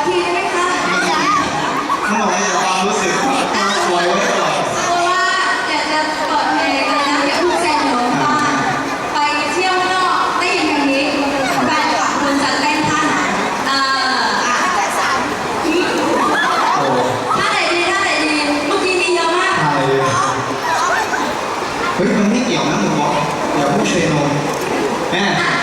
กทีได้ไหมคะทั้งหมดเลยความรู้สึกความสวยไว้ก่อนเพรว่าอยากจะเปิดเพลนะอย่าพิ่แซงหนูมาไปเที่ยวนอกได้ยินองนี้แกับคุจะเต้นท่าไหนอ่ออะท่าไหนดีท่าไหนดีเมื่อกี้มีเยอะมากไทยเฮ้ยมันไม่เกี่ยวนะมึงบอกอย่าพูดเชนมแม่ อะ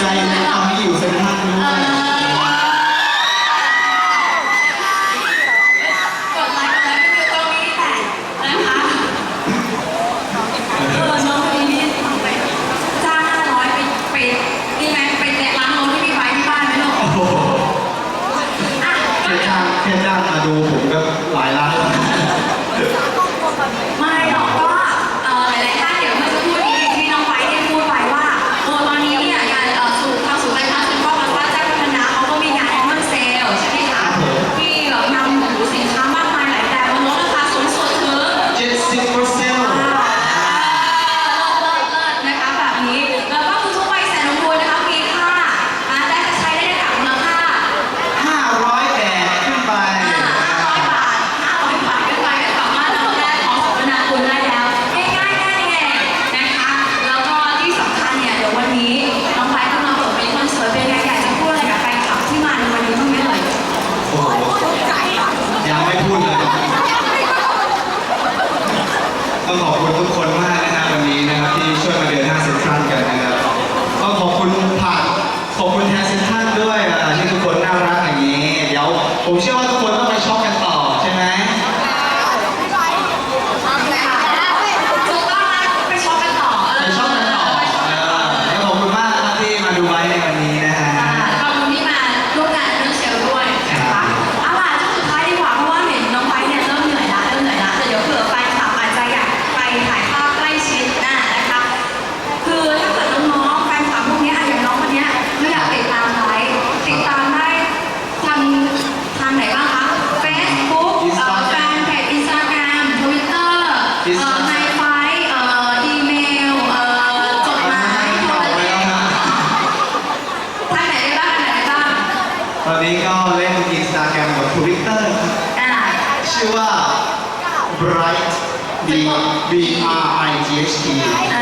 ใจนะตอนที่อยู่เซ็นทรัลนะ อนนี้ก็เล่นอินสตาแกรมกับทวิตเตอร์ชื่อว่า bright b b r i g h t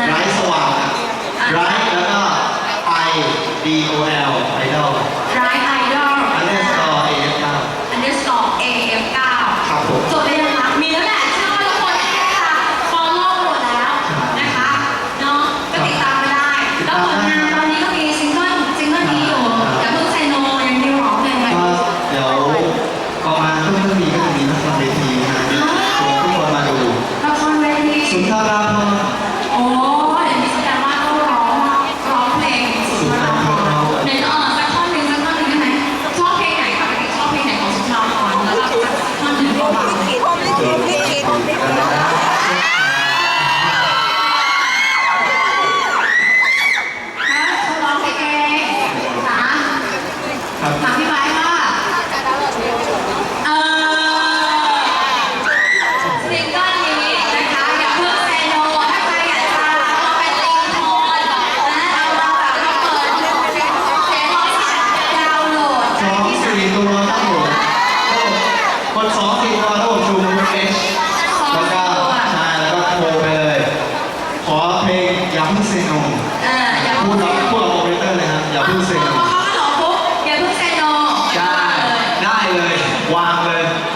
ครับ ตามที่ Wagner,